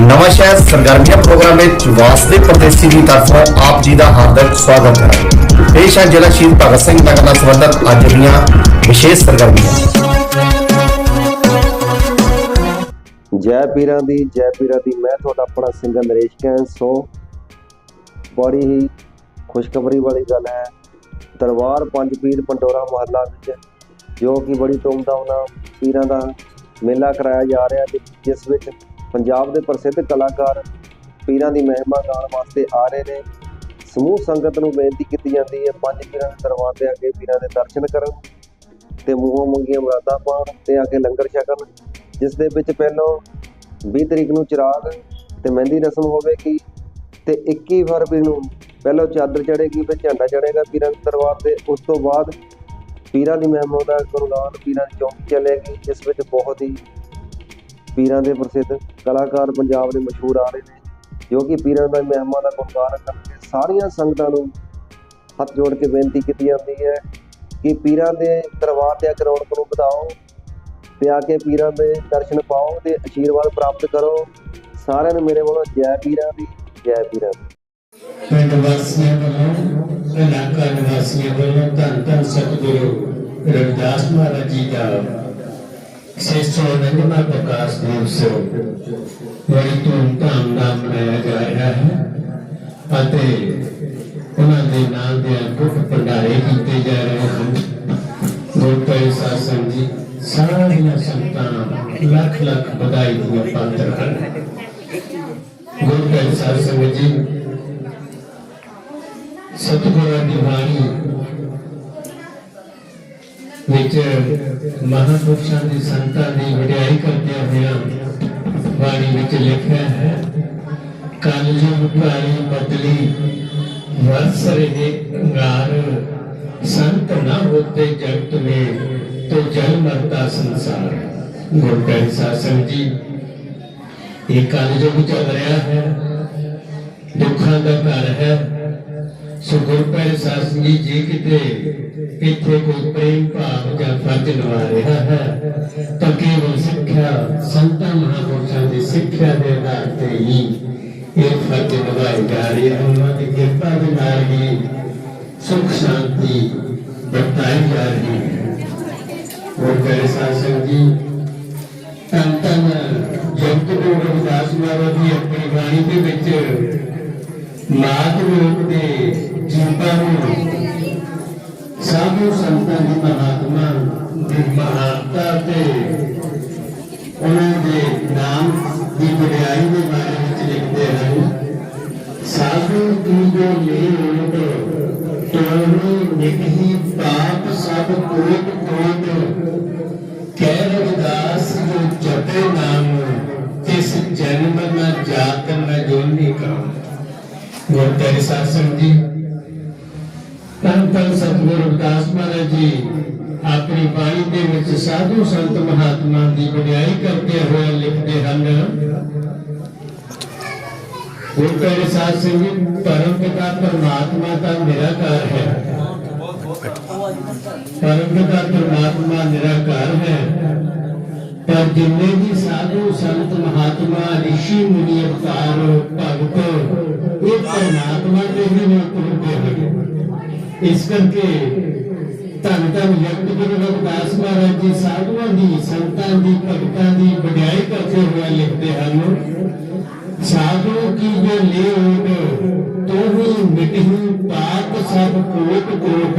ਨਵਾਂ ਸ਼ਹਿਰ ਸਰਗਰਮੀਆਂ ਪ੍ਰੋਗਰਾਮ ਵਿੱਚ ਵਾਸਤੇ ਪਰਦੇਸੀ ਦੀ ਤਰਫੋਂ ਆਪ ਜੀ ਦਾ ਹਾਰਦਿਕ ਸਵਾਗਤ ਹੈ। ਪੇਸ਼ ਹੈ ਜ਼ਿਲ੍ਹਾ ਸ਼ਹੀਦ ਭਗਤ ਸਿੰਘ ਨਗਰ ਨਾਲ ਸੰਬੰਧਿਤ ਅੱਜ ਦੀਆਂ ਵਿਸ਼ੇਸ਼ ਸਰਗਰਮੀਆਂ। ਜੈ ਪੀਰਾਂ ਦੀ, ਜੈ ਪੀਰਾਂ ਦੀ। ਮੈਂ ਤੁਹਾਡਾ ਆਪਣਾ ਸਿੰਗਰ ਨਰੇਸ਼ ਕੈਨ ਸੋ ਬੜੀ ਹੀ ਖੁਸ਼ਖਬਰੀ ਵਾਲੀ ਗੱਲ ਹੈ। ਦਰਬਾਰ ਪੰਜ ਪੀਰ ਪੰਡੋਰਾ ਮਹੱਲਾ ਵਿੱਚ, ਜੋ ਕਿ ਬੜੀ ਧੂਮਧਾਮ ਨਾਲ ਪੀਰਾਂ ਦਾ ਮੇਲਾ ਕਰਾਇਆ ਜਾ ਰਿਹਾ ਜਿਸ ਵਿੱਚ ਪੰਜਾਬ ਦੇ ਪ੍ਰਸਿੱਧ ਕਲਾਕਾਰ ਪੀਰਾਂ ਦੀ ਮਹਿਮਾ ਗਾਉਣ ਵਾਸਤੇ ਆ ਰਹੇ ਨੇ। ਸਮੂਹ ਸੰਗਤ ਨੂੰ ਬੇਨਤੀ ਕੀਤੀ ਜਾਂਦੀ ਹੈ, ਪੰਜ ਪੀਰਾਂ ਦੇ ਦਰਬਾਰ ਤੇ ਅੱਗੇ ਪੀਰਾਂ ਦੇ ਦਰਸ਼ਨ ਕਰਨ ਤੇ ਮੂੰਹੋਂ ਮੰਗੀਆਂ ਮੁਰਾਦਾਂ ਪਾਉਣ ਤੇ ਆ ਕੇ ਲੰਗਰ ਛਕਣ, ਜਿਸ ਦੇ ਵਿੱਚ ਪਹਿਲਾਂ 20 ਤਰੀਕ ਨੂੰ ਚਿਰਾਗ ਤੇ ਮਹਿੰਦੀ ਰਸਮ ਹੋਵੇਗੀ ਤੇ 21 ਫਰਵਰੀ ਨੂੰ ਪਹਿਲਾਂ ਚਾਦਰ ਚੜੇਗੀ ਫਿਰ ਝੰਡਾ ਚੜੇਗਾ ਪੀਰਾਂ ਦੇ ਦਰਬਾਰ ਤੇ। ਉਸ ਤੋਂ ਬਾਅਦ ਪੀਰਾਂ ਦੀ ਮਹਿਮਾ ਦਾ ਗੁਰਗਾਨ ਪੀਰਾਂ ਦੀ ਚੌਂਕੀ ਚੱਲੇਗੀ, ਜਿਸ ਵਿੱਚ ਬਹੁਤ ਹੀ ਪੀਰਾਂ ਦੇ ਪ੍ਰਸਿੱਧ ਕਲਾਕਾਰ ਪੰਜਾਬ ਦੇ ਮਸ਼ਹੂਰ ਆ ਰਹੇ ਨੇ, ਜੋ ਕਿ ਪੀਰਾਂ ਦਾ ਮਹਿਮਾ ਦਾ ਗੁਣਗਾਨ ਕਰਕੇ ਸਾਰੀਆਂ ਸੰਗਤਾਂ ਨੂੰ ਹੱਥ ਜੋੜ ਕੇ ਬੇਨਤੀ ਕੀਤੀ ਜਾਂਦੀ ਹੈ ਕਿ ਪੀਰਾਂ ਦੇ ਦਰਬਾਰ ਤੇ ਆ ਰੌਣਕ ਨੂੰ ਵਧਾਓ ਤੇ ਆ ਕੇ ਪੀਰਾਂ ਦੇ ਦਰਸ਼ਨ ਪਾਓ ਤੇ ਆਸ਼ੀਰਵਾਦ ਪ੍ਰਾਪਤ ਕਰੋ। ਸਾਰਿਆਂ ਨੂੰ ਮੇਰੇ ਵੱਲੋਂ ਜੈ ਪੀਰਾਂ ਦੀ, ਜੈ ਪੀਰਾਂ ਦੀ। ਪਿੰਡ ਵਾਸੀਆਂ ਵੱਲੋਂ ਇਲਾਕਾ ਨਿਵਾਸੀਆਂ ਵੱਲੋਂ ਧੰਨ ਧੰਨ ਸਤਿਗੁਰੂ ਰਵਿਦਾਸ ਮਹਾਰਾਜ ਜੀ ਦਾ 699ਵਾਂ ਪ੍ਰਕਾਸ਼ ਦਿਵਸ ਬੜੀ ਧੂਮਧਾਮ ਨਾਲ ਮਨਾਇਆ ਜਾ ਰਿਹਾ ਹੈ ਅਤੇ ਉਹਨਾਂ ਦੇ ਨਾਮ ਦੇ ਅਦਭੁਤ ਭੰਡਾਰੇ ਕੀਤੇ ਜਾ ਰਹੇ ਹਨ। ਗੁਰਪ੍ਰੀਤ ਸਾਸਨ ਜੀ, ਸਾਰੀਆਂ ਸੰਤਾਂ ਲੱਖ ਲੱਖ ਵਧਾਈ ਦੀਆਂ ਪਾਤਰ ਹਨ। ਗੁਰਪ੍ਰੀਤ ਸਾਸਨ ਜੀ, ਸਤਿਗੁਰਾਂ ਦੀ ਬਾਣੀ ਵਿੱਚ ਮਹਾਂਪੁਰਸ਼ਾਂ ਦੀ ਸੰਤਾਂ ਦੀ ਵਡਿਆਈ ਕਰਦਿਆਂ ਹੋਇਆ ਬਾਣੀ ਵਿੱਚ ਲਿਖਿਆ ਹੈ ਕਾਲ ਜੁਗ ਭਾਈ ਬਦਲੀ ਵਰਸ ਰਹੇ ਅੰਗਾਰ ਸੰਤ ਨਾ ਹੋਤੇ ਜਗਤ ਮੇ, ਤੋ ਜਲ ਮਰਦਾ ਸੰਸਾਰ। ਗੁਰੂ ਗ੍ਰੰਥ ਸਾਹਿਬ ਜੀ, ਇਹ ਕਾਲ ਜੁਗ ਚੱਲ ਰਿਹਾ ਹੈ, ਦੁੱਖਾਂ ਦਾ ਘਰ ਹੈ ਸੋ ਗੁਰਪ੍ਰੀਤ ਸਾਸਨ ਜੀ ਜੇ ਕਿਤੇ ਇੱਥੇ ਕੋਈ ਪ੍ਰੇਮ ਭਾਵ ਜਾਂ ਫਰਜ਼ ਨਿਭਾ ਰਿਹਾ ਹੈ, ਤਾਂ ਕੇਵਲ ਸਿੱਖਿਆ, ਸੰਤਾਂ ਮਹਾਪੁਰਸ਼ਾਂ ਦੀ ਸਿੱਖਿਆ ਦੇ ਆਧਾਰ ਤੇ ਹੀ ਇਹ ਫਰਜ਼ ਨਿਭਾਏ ਜਾ ਰਹੇ ਹਨ। ਉਹਨਾਂ ਦੀ ਕਿਰਪਾ ਦੇ ਨਾਲ ਹੀ ਸੁਖ ਸ਼ਾਂਤੀ ਵਰਤਾਈ ਜਾ ਰਹੀ ਹੈ। ਗੁਰਪ੍ਰੀਤ ਸਾਸਨ ਜੀ ਧੰਨ ਧੰਨ ਜਗਤ ਰਵਿਦਾਸ ਮਹਾਰਾਜ ਦੀ ਆਪਣੀ ਬਾਣੀ ਦੇ ਵਿੱਚ ਮਾਤ ਲੋਕ ਦੇ ਜੀਵਾਂ ਨੂੰ। ਸਾਧੂ ਸੰਤਾਂ ਦੀ ਮਹਾਤਮਾ ਦੀ ਮਹਾਨਤਾ ਤੇ ਉਹਨਾਂ ਦੇ ਨਾਮ ਦੀ ਵਡਿਆਈ ਦੇ ਬਾਰੇ ਵਿੱਚ ਲਿਖਦੇ ਹਨ। ਸਾਧੂ ਕੀ ਜੋ ਮੇਲ ਤੋਹੀ ਨਿਕਹੀ ਪਾਪ ਸਭ ਕੋਟ ਕੋਟ। ਕਹਿ ਰਵਿਦਾਸ ਜੋ ਜਪੇ ਨਾਮ, ਤਿਸ ਜਨਮ ਨ ਜਾਤ ਨ ਜੋਨੀ ਕਾ ਗੁਰਤੇਰੇ ਸਾਸਨ ਜੀ ਤਨ ਤਨ ਸਤਿਗੁਰੂ ਰਵਿਦਾਸ ਮਹਾਰਾਜ ਜੀ, ਆਪਣੀ ਬਾਣੀ ਦੇ ਵਿੱਚ ਸਾਧੂ ਸੰਤ ਮਹਾਤਮਾ ਦੀ ਵਡਿਆਈ ਕਰਦੇ ਹੋਏ ਲਿਖਦੇ ਹਨ। ਗੁਰਤੇਰੇ ਸਾਸਨ ਜੀ ਪਰਮ ਪਿਤਾ ਪਰਮਾਤਮਾ ਦਾ ਨਿਰਾਕਾਰ ਹੈ। ਪਰਮ ਪਿਤਾ ਪਰਮਾਤਮਾ ਨਿਰਾਕਾਰ ਹੈ। ਪਰ ਜਿੰਨੇ ਵੀ ਸਾਧੂ ਸੰਤ ਮਹਾਤਮਾ ઋષਿ ਮੁਨੀ ਅਵਤਾਰ, ਭਗਤ, ਇਹ ਪਰਮਾਤਮਾ ਦੇ ਹੀ ਰੂਪ ਹੁੰਦੇ ਹਨ। ਇਸ ਕਰਕੇ ਧੰਨ ਧੰਨ ਜਗਤ ਗੁਰੂ ਰਵਿਦਾਸ ਮਹਾਰਾਜ ਜੀ ਸਾਧੂਆਂ ਦੀ, ਸੰਤਾਂ ਦੀ, ਭਗਤਾਂ ਦੀ ਵਡਿਆਈ ਕਰਦੇ ਹੋਏ ਲਿਖਦੇ ਹਨ, ਸਾਧੂ ਕੀ ਜੋ ਲੇ ਓਟ ਤੋਹੀ ਮਿਟਹੀ ਪਾਪ ਸਭ ਕੋਟ ਕੋਟ।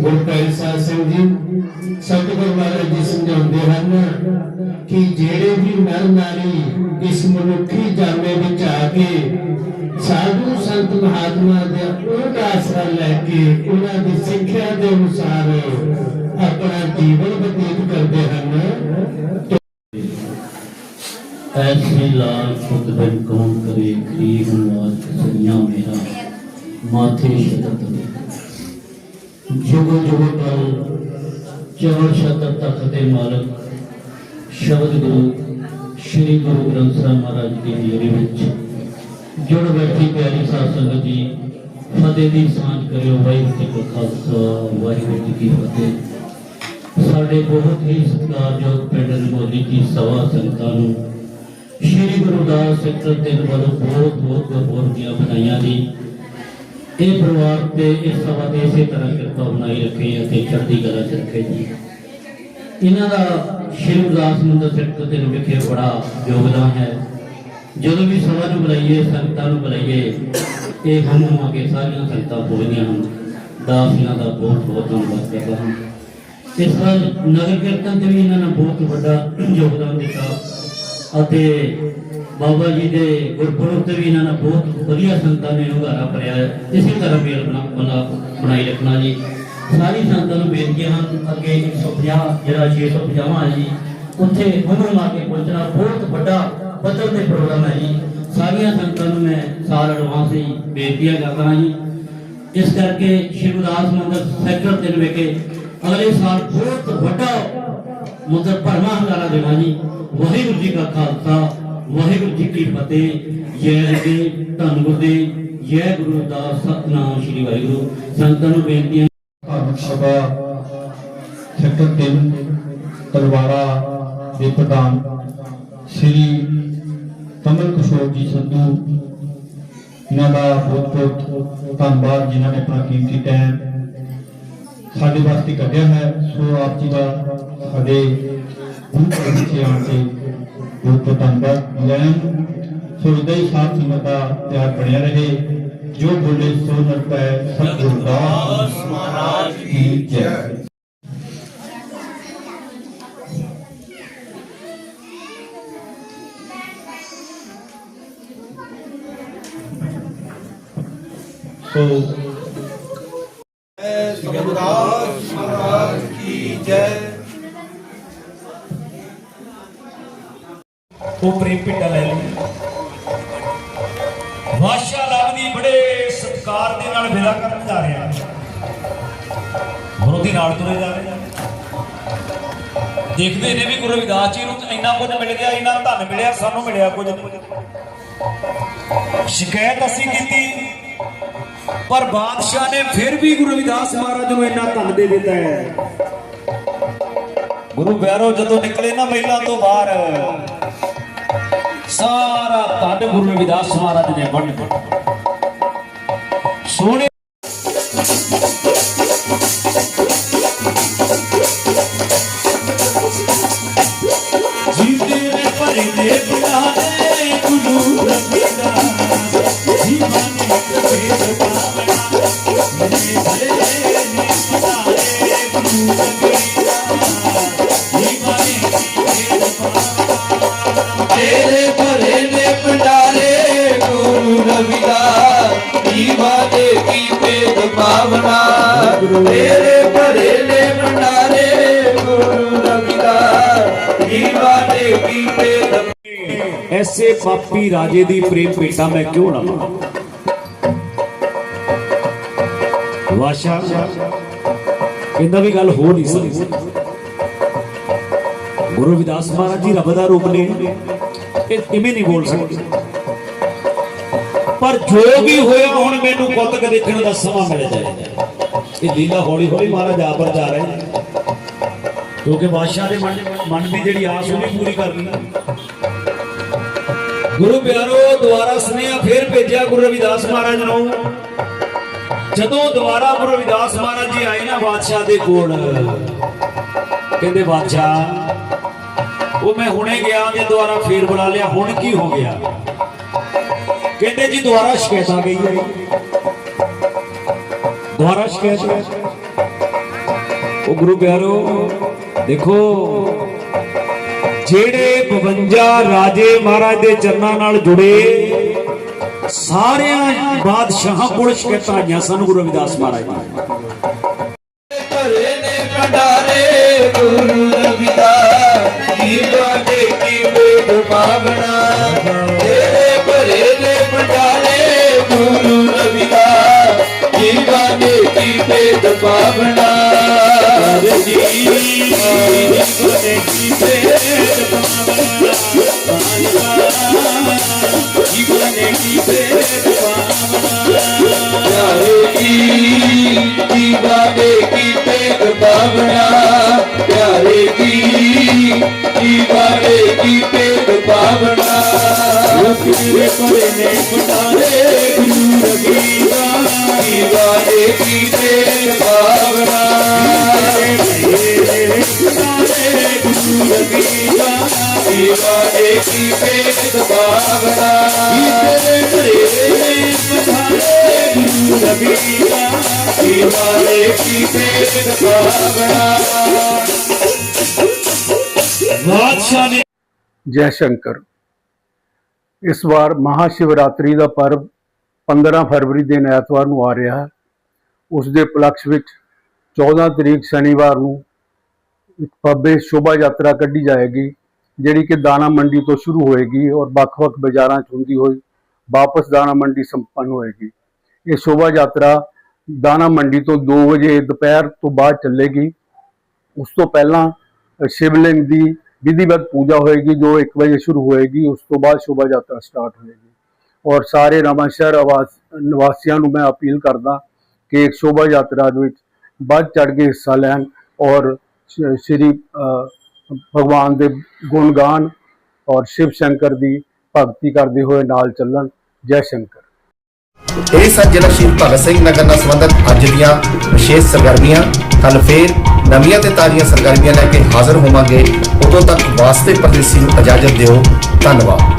ਗੁਰਪ੍ਰੀਤ ਸਾਹਿਬ ਸਿੰਘ ਜੀ ਸਤਿਗੁਰੂ ਮਹਾਰਾਜ ਜੀ ਸਮਝਾਉਂਦੇ ਹਨ ਕਿ ਜਿਹੜੇ ਵੀ ਨਰ ਨਾਰੀ ਇਸ ਮਨੁੱਖੀ ਜਾਮੇ ਵਿੱਚ ਆ ਕੇ ਸਾਧੂ ਸੰਤ ਮਹਾਤਮਾ ਦੇ ਉਹ ਆਸਰਾ ਲੈ ਕੇ ਉਹਨਾਂ ਦੀ ਸਿੱਖਿਆ ਦੇ ਅਨੁਸਾਰ ਆਪਣਾ ਜੀਵਨ ਬਤੀਤ ਕਰਦੇ ਹਨ ऐसी लाल खुद बिन कौन करे गरीब नवाज सैया मेरा माथे ਜੁਗੋ ਜੁਗੋ ਪਾਉ ਚਵਰ ਸ਼ਤਰ ਤਖਤ ਦੇ ਮਾਲਕ, ਸ਼ਬਦ ਗੁਰੂ, ਸ੍ਰੀ ਗੁਰੂ ਗ੍ਰੰਥ ਸਾਹਿਬ ਮਹਾਰਾਜ ਦੀ ਜੀਰੀ ਵਿੱਚ। ਜੁੜ ਬੈਠੀ ਪਿਆਰੀ ਸਾਧ ਸੰਗਤ ਜੀ, ਫਤਿਹ ਦੀ ਸਾਂਝ ਕਰਿਓ, ਵਾਹਿਗੁਰੂ ਜੀ ਕਾ ਖਾਲਸਾ, ਵਾਹਿਗੁਰੂ ਜੀ ਕੀ ਫਤਿਹ। ਸਾਡੇ ਬਹੁਤ ਹੀ ਸਤਿਕਾਰ ਜੋ ਪਿੰਡ ਰਮੋਲੀ ਦੀ ਸਵਾ ਸੰਗਤਾਂ ਨੂੰ। ਸ਼੍ਰੀ ਗੁਰੂ ਦਾਸ ਸਿੱਖ ਦਿਨ ਵੱਲੋਂ ਬਹੁਤ ਬਹੁਤ ਬਹੁਤ ਦੀਆਂ ਵਧਾਈਆਂ ਦੀ ਇਹ ਪਰਿਵਾਰ ਤੇ ਇਸ ਸਭਾ ਤੇ ਇਸੇ ਤਰ੍ਹਾਂ ਕਿਰਪਾ ਬਣਾਈ ਰੱਖੇ ਅਤੇ ਚੜ੍ਹਦੀ ਕਲਾ ਚ ਰੱਖੇ ਜੀ। ਇਹਨਾਂ ਦਾ ਸ਼੍ਰੀ ਗੁਰਦਾਸ ਮੰਦਰ ਸੈਕਟਰ ਤਿੰਨ ਵਿਖੇ ਬੜਾ ਯੋਗਦਾਨ ਹੈ। ਜਦੋਂ ਵੀ ਸਭਾ ਨੂੰ ਬੁਲਾਈਏ, ਸੰਗਤਾਂ ਨੂੰ ਬੁਲਾਈਏ, ਇਹ ਹਮ ਹਮ ਕੇ ਸਾਰੀਆਂ ਸੰਗਤਾਂ ਪਹੁੰਚਦੀਆਂ ਹਨ। ਦਾਸੀਆਂ ਦਾ ਬਹੁਤ ਬਹੁਤ ਧੰਨਵਾਦ ਕਰਦਾ ਹਾਂ। ਇਸ ਵਾਰ ਨਗਰ ਕੀਰਤਨ ਤੇ ਵੀ ਇਹਨਾਂ ਨੇ ਬਹੁਤ ਵੱਡਾ ਯੋਗਦਾਨ ਦਿੱਤਾ। ਅਤੇ ਬਾਬਾ ਜੀ ਦੇ ਗੁਰਪੁਰਬ ਤੇ ਵੀ ਇਹਨਾਂ ਨੇ ਬਹੁਤ ਵਧੀਆ ਸੰਗਤਾਂ ਨੇ ਹੁੰਗਾਰਾ ਭਰਿਆ ਇਸੇ ਤਰ੍ਹਾਂ ਮੇਲ ਬਣਾ ਬਣਾਈ ਰੱਖਣਾ ਜੀ। ਸਾਰੀ ਸੰਗਤਾਂ ਨੂੰ ਬੇਨਤੀਆਂ ਹਨ। ਅੱਗੇ 150 ਜਿਹੜਾ 650 ਹੈ ਜੀ, ਉੱਥੇ ਹੁਮਰ ਲਾ ਕੇ ਪਹੁੰਚਣਾ ਬਹੁਤ ਵੱਡਾ ਪੱਧਰ ਤੇ ਪ੍ਰੋਗਰਾਮ ਹੈ ਜੀ। ਸਾਰੀਆਂ ਸੰਗਤਾਂ ਨੂੰ ਮੈਂ ਸਾਲ ਐਡਵਾਂਸ ਹੀ ਬੇਨਤੀਆਂ ਕਰਦਾ ਜੀ। ਇਸ ਕਰਕੇ ਸ਼੍ਰੀ ਗੁਰਦਾਸ ਮੰਦਰ ਸੈਕਟਰ ਤਿੰਨ ਵਿਖੇ ਅਗਲੇ ਸਾਲ ਬਹੁਤ ਵੱਡਾ ਮੰਦਰ ਭਰਮਾ ਹੰਗਾਰਾ ਦੇਣਾ ਜੀ। ਵਾਹਿਗੁਰੂ ਜੀ ਕਾ ਖਾਲਸਾ, ਵਾਹਿਗੁਰੂ ਜੀ ਕੀ ਫਤਿਹ। ਜੈ ਦੇ ਧੰਨ ਗੁਰਦੇਵ ਜੈ। ਗੁਰੂ ਦਾ ਸਤਨਾਮ ਸ਼੍ਰੀ ਵਾਹਿਗੁਰੂ। ਸੰਤਾਂ ਨੂੰ ਬੇਨਤੀਆਂ ਧਾਰਮਿਕ ਸਭਾ, ਸੈਕਟਰ 3 ਤਲਵਾਰਾ ਦੇ ਪ੍ਰਧਾਨ ਸ੍ਰੀ ਕਮਲ ਕਿਸ਼ੋਰ ਜੀ ਸੰਧੂ। ਇਹਨਾਂ ਦਾ ਬਹੁਤ ਬਹੁਤ ਧੰਨਵਾਦ ਜਿਨ੍ਹਾਂ ਨੇ ਆਪਣਾ ਕੀਮਤੀ ਟਾਈਮ ਸਾਡੇ ਵਾਸਤੇ ਕੱਢਿਆ ਹੈ, ਸੋ ਆਪ ਜੀ ਦਾ ਸਾਡੇ ਗੁਰੂ ਵਿੱਚ ਆਉਣ ਤੇ ਬਹੁਤ ਧੰਨਵਾਦ। ਲੈਣ ਸੋ ਇਦਾਂ ਹੀ ਸਾਥ ਸੰਗਤ ਦਾ ਪਿਆਰ ਬਣਿਆ ਰਹੇ, ਜੋ ਬੋਲੇ ਸੋ ਨਰਪੈ ਸਤਿਗੁਰੂ ਦਾਸ ਮਹਾਰਾਜ ਕੀ ਜੈ। ਸੋ ਉਹ ਪ੍ਰੇਮ ਪਿੰਡਾ ਲੈ ਲਈ। ਵਾਸ਼ਾ ਲੱਗਦੀ ਬੜੇ ਸਤਕਾਰ ਦੇ ਨਾਲ ਵਿਦਾ ਕਰਨ ਜਾ ਰਿਹਾ। ਗੁਰੂ ਦੀ ਨਾਲ ਤੁਰੇ ਜਾ ਰਹੇ। ਦੇਖਦੇ ਨੇ ਵੀ ਗੁਰੂ ਰਵਿਦਾਸ ਜੀ ਨੂੰ ਇੰਨਾ ਕੁਝ ਮਿਲ ਗਿਆ ਇੰਨਾ ਧਨ ਮਿਲਿਆ, ਸਾਨੂੰ ਮਿਲਿਆ ਕੁਝ। ਨਹੀਂ ਸ਼ਿਕਾਇਤ ਅਸੀਂ ਕੀਤੀ। ਪਰ ਬਾਦਸ਼ਾਹ ਨੇ ਫਿਰ ਵੀ ਗੁਰੂ ਰਵਿਦਾਸ ਮਹਾਰਾਜ ਨੂੰ ਇੰਨਾ ਧਨ ਦੇ ਦਿੱਤਾ ਹੈ। ਗੁਰੂ ਪਿਆਰੋ ਜਦੋਂ ਨਿਕਲੇ ਨਾ ਮਹਿਲਾ ਤੋਂ ਬਾਹਰ, ਸਾਰਾ ਧੰਨ ਗੁਰੂ ਰਵਿਦਾਸ ਮਹਾਰਾਜ ਨੇ ਵੰਡ ਦਿੱਤਾ। ਸੋਹਣੇ ਤੇਰੇ ਭਰੇ ਨੇ ਪੰਡਾਰੇ ਗੁਰੂ ਰਵਿਦਾਸ ਜੀਵਾ ਦੇ ਕੀ ਐਸੇ ਪਾਪੀ ਰਾਜੇ ਦੀ ਪ੍ਰੇਮ ਭੇਟਾ ਮੈਂ ਕਿਉਂ ਲਵਾਂ ਵਾਸ਼ਾ, ਕਹਿੰਦਾ ਵੀ ਗੱਲ ਹੋ ਨਹੀਂ ਸਕਦੀ। ਗੁਰੂ ਰਵਿਦਾਸ ਮਹਾਰਾਜ ਜੀ ਰੱਬ ਦਾ ਰੂਪ ਨੇ, ਇਹ ਇਵੇਂ ਨਹੀਂ ਬੋਲ ਸਕਦੇ। ਪਰ ਜੋ ਵੀ ਹੋਇਆ, ਹੁਣ ਮੈਨੂੰ ਕੁੱਤਕ ਦੇਖਣ ਦਾ ਸਮਾਂ ਮਿਲ ਜਾਏਗਾ। ਇਹ ਲੀਲਾ ਹੌਲੀ ਹੌਲੀ ਮਹਾਰਾਜ ਆਪ ਪਰ ਰਹੇ ਕਿਉਂਕਿ ਬਾਦਸ਼ਾਹ ਦੇ ਮਨ ਮਨ ਦੀ ਜਿਹੜੀ ਆਸ ਉਹਨੇ ਪੂਰੀ ਕਰਨੀ ਗੁਰੂ ਪਿਆਰੋ ਦੁਆਰਾ ਸੁਨੇਹਾ ਫੇਰ ਭੇਜਿਆ ਗੁਰੂ ਰਵਿਦਾਸ ਮਹਾਰਾਜ ਨੂੰ। ਜਦੋਂ ਦੁਬਾਰਾ ਗੁਰੂ ਰਵਿਦਾਸ ਮਹਾਰਾਜ ਜੀ ਆਏ ਨਾ ਬਾਦਸ਼ਾਹ ਦੇ ਕੋਲ, ਕਹਿੰਦੇ, ਬਾਦਸ਼ਾਹ, ਉਹ ਮੈਂ ਹੁਣੇ ਗਿਆ ਜੇ ਦੁਬਾਰਾ ਫੇਰ ਬੁਲਾ ਲਿਆ, ਹੁਣ ਕੀ ਹੋ ਗਿਆ? ਕਹਿੰਦੇ, ਜੀ ਦੁਬਾਰਾ ਸ਼ਿਕਾਇਤ ਆ ਗਈ ਹੈ। ਦੁਬਾਰਾ ਸ਼ਿਕਾਇਤ ਉਹ ਗੁਰੂ ਪਿਆਰੋ, ਦੇਖੋ, ਜਿਹੜੇ 52 ਰਾਜੇ ਮਹਾਰਾਜ ਦੇ ਚਰਨਾਂ ਨਾਲ ਜੁੜੇ, ਸਾਰਿਆਂ ਬਾਦਸ਼ਾਹਾਂ ਕੋਲ ਸ਼ਿਕਾਇਤਾਂ ਆਈਆਂ ਸਨ ਗੁਰੂ ਰਵਿਦਾਸ ਮਹਾਰਾਜ ਜੀ ਭਰੇ ਨੇ ਪੰਡਾਰੇ ਗੁਰੂ ਭੇਦ ਭਾਵਨਾ ਜੀ ਜੀਵਾ ਦੇ ਕੀ ਭੇਦ ਭਾਵਨਾ ਜੀਵਾ ਦੇ ਕੀ ਭੇਦ ਭਾਵਨਾ ਦੀਵਾਨੇ ਕੀਤੇ ਭਾਵਨਾ ਤੇਰੇ ਪਰੇ ਨੇ ਪਟਾਰੇ ਗੁਰੂ ਰਵੀਦਾ ਦੀਵਾਨੇ ਕੀਤੇ ਭਾਵਨਾ ਬਾਦਸ਼ਾਹ ਨੇ ਜੈ ਸ਼ੰਕਰ। ਇਸ ਵਾਰ ਮਹਾ ਸ਼ਿਵਰਾਤਰੀ ਦਾ ਪਰਵ 15 ਫਰਵਰੀ ਦਿਨ ਐਤਵਾਰ ਨੂੰ ਆ ਰਿਹਾ ਹੈ। ਉਸ ਦੇ ਉਪਲਕਸ਼ ਵਿੱਚ 14 ਤਰੀਕ ਸ਼ਨੀਵਾਰ ਨੂੰ ਇੱਕ ਭव्य ਸ਼ੋਭਾ ਯਾਤਰਾ ਕੱਢੀ ਜਾਏਗੀ। ਜਿਹੜੀ ਕਿ ਦਾਣਾ ਮੰਡੀ ਤੋਂ ਸ਼ੁਰੂ ਹੋਏਗੀ ਔਰ ਵੱਖ-ਵੱਖ ਬਾਜ਼ਾਰਾਂ 'ਚ ਹੁੰਦੀ ਹੋਈ ਵਾਪਸ ਦਾਣਾ ਮੰਡੀ ਸੰਪੰਨ ਹੋਏਗੀ। ਇਹ ਸ਼ੋਭਾ ਯਾਤਰਾ ਦਾਣਾ ਮੰਡੀ ਤੋਂ 2 ਵਜੇ ਦੁਪਹਿਰ ਤੋਂ ਬਾਅਦ ਚੱਲੇਗੀ। ਉਸ ਤੋਂ ਪਹਿਲਾਂ ਸ਼ਿਵਲਿੰਗ ਦੀ ਵਿਧੀਵਤ ਪੂਜਾ ਹੋਏਗੀ ਜੋ 1 ਵਜੇ ਸ਼ੁਰੂ ਹੋਏਗੀ, ਉਸ ਤੋਂ ਬਾਅਦ ਸ਼ੋਭਾ ਯਾਤਰਾ ਸਟਾਰਟ ਹੋਏਗੀ। ਔਰ ਸਾਰੇ ਨਵਾਂਸ਼ਹਿਰ ਆਵਾਸ, ਨਿਵਾਸੀਆਂ ਨੂੰ ਮੈਂ ਅਪੀਲ ਕਰਦਾ ਕਿ ਇੱਕ ਸ਼ੋਭਾ ਯਾਤਰਾ ਦੇ ਵਿੱਚ ਵੱਧ ਚੜ ਕੇ ਹਿੱਸਾ ਲੈਣ ਔਰ ਸ਼੍ਰੀ ਭਗਵਾਨ ਦੇ ਗੁਣ ਗਾਣ ਔਰ ਸ਼ਿਵ ਸ਼ੰਕਰ ਦੀ ਭਗਤੀ ਕਰਦੇ ਹੋਏ ਨਾਲ ਚੱਲਣ। ਜੈ ਸ਼ੰਕਰ। ਇਹ ਸਨ ਜ਼ਿਲ੍ਹਾ ਸ਼ਹੀਦ ਭਗਤ ਸਿੰਘ ਨਗਰ ਨਾਲ ਸੰਬੰਧਿਤ ਅੱਜ ਦੀਆਂ ਵਿਸ਼ੇਸ਼ ਸਰਗਰਮੀਆਂ। ਕੱਲ ਫੇਰ ਨਵੀਆਂ ਤੇ ਤਾਜ਼ੀਆਂ ਸਰਗਰਮੀਆਂ ਲੈ ਕੇ ਹਾਜ਼ਰ ਹੋਵਾਂਗੇ। ਉਦੋਂ ਤੱਕ ਵਾਸਤੇ ਪਰਦੇਸੀ ਨੂੰ ਇਜਾਜ਼ਤ ਦਿਓ। ਧੰਨਵਾਦ।